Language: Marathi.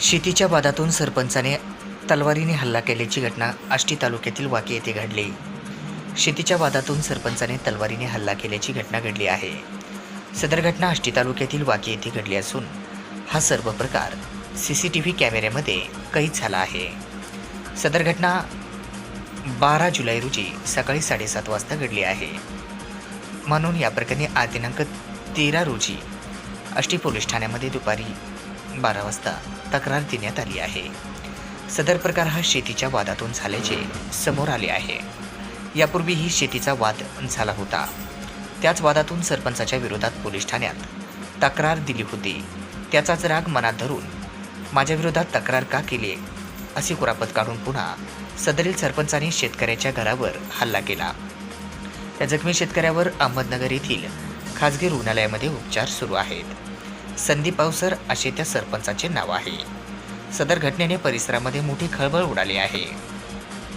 शेतीच्या वादातून सरपंचाने तलवारीने हल्ला केल्याची घटना आष्टी तालुक्यातील वाकी येथे घडली. शेतीच्या वादातून सरपंचाने तलवारीने हल्ला केल्याची घटना घडली आहे. सदर घटना आष्टी तालुक्यातील वाकी येथे घडली असून हा सर्व प्रकार सी सी टी व्ही कॅमेऱ्यामध्ये कैद झाला आहे. सदर घटना बारा जुलै रोजी सकाळी साडेसात वाजता घडली आहे. म्हणून या प्रकरणी आज दिनांक तेरा रोजी आष्टी पोलीस ठाण्यामध्ये दुपारी बारा वाजता तक्रार देण्यात आली आहे. सदर प्रकार हा शेतीच्या वादातून झाल्याचे समोर आले आहे. यापूर्वीही शेतीचा वाद झाला होता. त्याच वादातून सरपंचाच्या विरोधात पोलीस ठाण्यात तक्रार दिली होती. त्याचाच राग मनात धरून माझ्या विरोधात तक्रार का केली? अशी कुरापत काढून पुन्हा सदरील सरपंचाने शेतकऱ्याच्या घरावर हल्ला केला. त्या जखमी शेतकऱ्यावर अहमदनगर येथील खाजगी रुग्णालयामध्ये उपचार सुरू आहेत. संदीप अवसर असे त्या सरपंचाचे नाव आहे. सदर घटनेने परिसरामध्ये मोठी खळबळ उडाली आहे.